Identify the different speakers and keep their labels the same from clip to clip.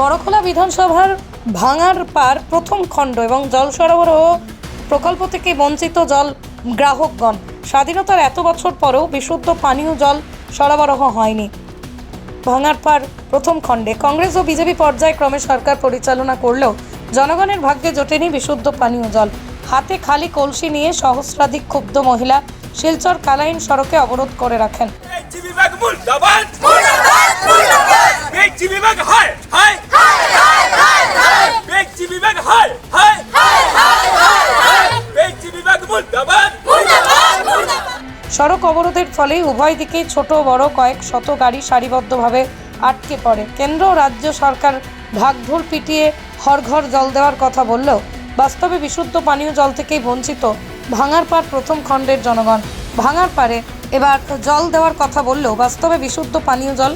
Speaker 1: বড়খোলা বিধানসভার ভাঙার পার প্রথম খণ্ড এবং জল সরবরাহ প্রকল্প থেকে বঞ্চিত জল গ্রাহকগণ। স্বাধীনতার এত বছর পরেও বিশুদ্ধ পানীয় জল সরবরাহ হয়নি। ভাঙার পার প্রথম খণ্ডে কংগ্রেস ও বিজেপি পর্যায়ে ক্রমে সরকার পরিচালনা করলেও জনগণের ভাগ্যে জোটেনি বিশুদ্ধ পানীয় জল। হাতে খালি কলসি নিয়ে সহস্রাধিক ক্ষুব্ধ মহিলা শিলচর কালাইন সড়কে অবরোধ করে রাখেন। সড়ক অবরোধের ফলে উভয় দিকেই ছোট বড় কয়েক শত গাড়ি সারিবদ্ধভাবে আটকে পড়ে। কেন্দ্র রাজ্য সরকার ঢাকঢোল পিটিয়ে হরঘর জল দেওয়ার কথা বললেও বাস্তবে বিশুদ্ধ পানীয় জল থেকেই বঞ্চিত ভাঙার পার প্রথম খণ্ডের জনগণ। ভাঙার পারে এবার জল দেওয়ার কথা বললেও বাস্তবে বিশুদ্ধ পানীয় জল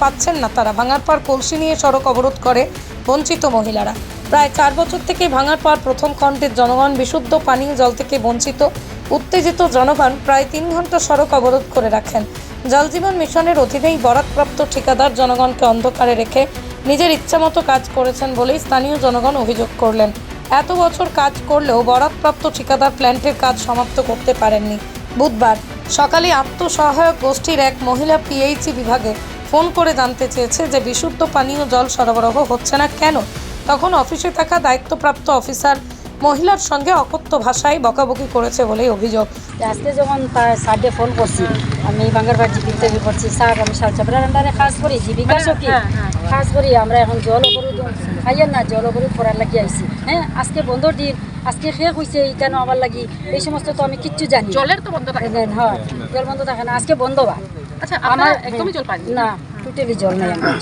Speaker 1: পাচ্ছেন না তারা। ভাঙার পার কলসি নিয়ে সড়ক অবরোধ করে বঞ্চিত মহিলারা। প্রায় চার বছর থেকে ভাঙার পর প্রথম খণ্ডের জনগণ বিশুদ্ধ পানীয় জল থেকে বঞ্চিত, উত্তেজিত জনগণ প্রায় তিন ঘণ্টা সড়ক অবরোধ করে রাখেন। জলজীবন মিশনের অধীনেই বরাদপ্রাপ্ত ঠিকাদার জনগণকে অন্ধকারে রেখে নিজের ইচ্ছামতো কাজ করেছেন বলেই স্থানীয় জনগণ অভিযোগ করলেন। এত বছর কাজ করলেও বরাদপ্রাপ্ত ঠিকাদার প্ল্যান্টের কাজ সমাপ্ত করতে পারেননি। বুধবার সকালে আত্মসহায়ক গোষ্ঠীর এক মহিলা পিএইচি বিভাগে ফোন করে জানতে চেয়েছে যে বিশুদ্ধ পানীয় জল সরবরাহ হচ্ছে না কেন। তখন অফিসে থাকা দায়িত্বপ্রাপ্ত অফিসার মহিলার সঙ্গে অকথ্য ভাষায় বকাবকি করেছে বলেই অভিযোগ।
Speaker 2: আজকে যখন তার স্যারকে ফোন করছি আমি বাঙ্গারবাড়ি জিপি থেকে করছি স্যার আমি সালচাপড়ার আন্ডারে কাজ করি জীবিকা সখী কাজ করি আমরা এখন জল অবরোধ খাইয়েন না জল অবরোধ করার লাগি আইছি। হ্যাঁ আজকে বন্ধ দিন আজকে শেষ হয়েছে কেন আমার লাগি এই সমস্ত তো আমি কিচ্ছু জানি
Speaker 3: জলের তো বন্ধ থাকে
Speaker 2: হ্যাঁ জল বন্ধ থাকে না আজকে বন্ধ বা
Speaker 3: আচ্ছা একদমই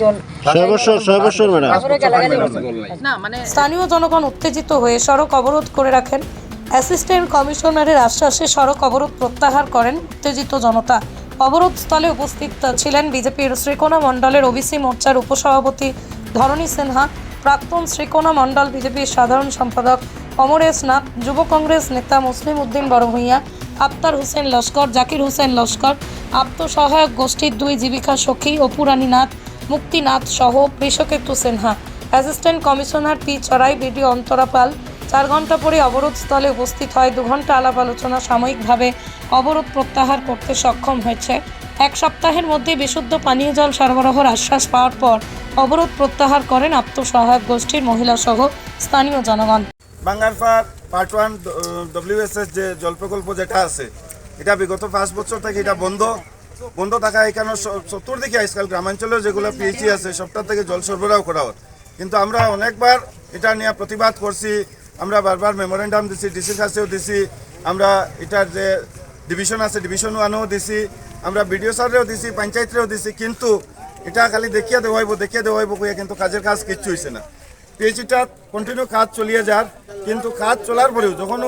Speaker 3: জল
Speaker 2: না
Speaker 3: মানে
Speaker 1: স্থানীয় জনগণ উত্তেজিত হয়ে সড়ক অবরোধ করে রাখেন। অ্যাসিস্ট্যান্ট কমিশনারের আশ্বাসে সড়ক অবরোধ প্রত্যাহার করেন উত্তেজিত জনতা। অবরোধ স্থলে উপস্থিত ছিলেন বিজেপির শ্রীকোনা মণ্ডলের ওবিসি মোর্চার উপসভাপতি ধরণী সিনহা প্রাক্তন শ্রীকোনা মণ্ডল বিজেপির সাধারণ সম্পাদক অমরেশ নাথ যুব কংগ্রেস নেতা মুসলিম উদ্দিন বড়ভূঁইয়া আক্তার হোসেন লস্কর, জাকির হোসেন লস্কর, আত্মসহায়ক গোষ্ঠীর দুই জীবিকা সখী অপুরানী নাথ মুক্তিনাথ সহ Krishaketu Sinha. Assistant commissioner P চড়াই বিডি অন্তরা পাল। চার ঘণ্টা পরে অবরোধ স্থলে উপস্থিত হয়। দু ঘণ্টা আলাপ আলোচনা সাময়িকভাবে অবরোধ প্রত্যাহার করতে সক্ষম হয়েছে। এক সপ্তাহের মধ্যে বিশুদ্ধ পানীয় জল সরবরাহর আশ্বাস পাওয়ার পর অবরোধ প্রত্যাহার করেন আত্মসহায়ক গোষ্ঠীর মহিলা সহ স্থানীয় জনগণ।
Speaker 4: বাঙ্গারপাড় পার্ট ওয়ান ডব্লিউএসএস যে জল প্রকল্প যেটা আছে এটা বিগত পাঁচ বছর থেকে এটা বন্ধ। বন্ধ থাকা এখানে চতুর্দিকে আজকাল গ্রামাঞ্চলেও যেগুলো পিএইচি আছে সবটা থেকে জল সরবরাহ করা হয় কিন্তু আমরা অনেকবার এটা নিয়ে প্রতিবাদ করছি আমরা বারবার মেমোরেন্ডাম দিছি ডিসির কাছেও দিছি আমরা এটার যে ডিভিশন আছে ডিভিশন ওয়ানও দিছি আমরা বিডিও স্যারেও দিছি পঞ্চায়েতেও দিছি কিন্তু এটা খালি দেখিয়ে দেওয়া হইব দেখিয়ে দেওয়া হইব কইয়া কিন্তু কাজের কাজ কিচ্ছু হয়েছে না। পিএইচটা কন্টিনিউ কাজ চলিয়ে যার। কিন্তু কাজ চলার পরেও যখন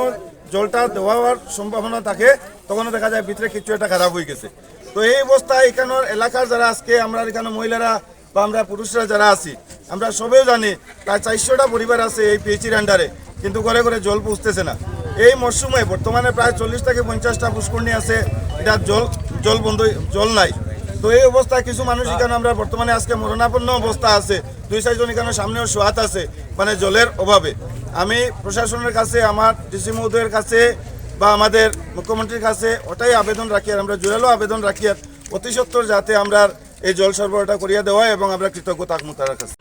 Speaker 4: জলটা দেওয়ার সম্ভাবনা থাকে, তখনও দেখা যায় ভিতরে কিছু একটা খারাপ হয়ে গেছে। তো এই অবস্থায় এখানের এলাকার যারা আজকে আমরা এখানে মহিলারা বা আমরা পুরুষরা যারা আছি, আমরা সবেও জানি প্রায় চারশোটা পরিবার আছে এই পিএইচির আন্ডারে কিন্তু ঘরে ঘরে জল পৌঁছতেছে না। এই মরশুমে বর্তমানে প্রায় চল্লিশ থেকে পঞ্চাশটা পুষ্করণী আছে, এটা জল জল বন্ধ জল নাই। তো এই অবস্থায় কিছু মানুষ এখানে আমরা বর্তমানে আজকে মরণাপন্ন অবস্থা আছে। দুই চারজন এখানে সামনেও সোয়াত আছে মানে জলের অভাবে। আমি প্রশাসনের কাছে আমার ডিসি মহোদয়ের কাছে বা আমাদের মুখ্যমন্ত্রীর কাছে ওটাই আবেদন রাখি আর আমরা জোরালো আবেদন রাখি আর অতি সত্তর যাতে আমরা এই জল সরবরাহটা করিয়া দেওয়া এবং আমরা কৃতজ্ঞতা তাকমু তার কাছে।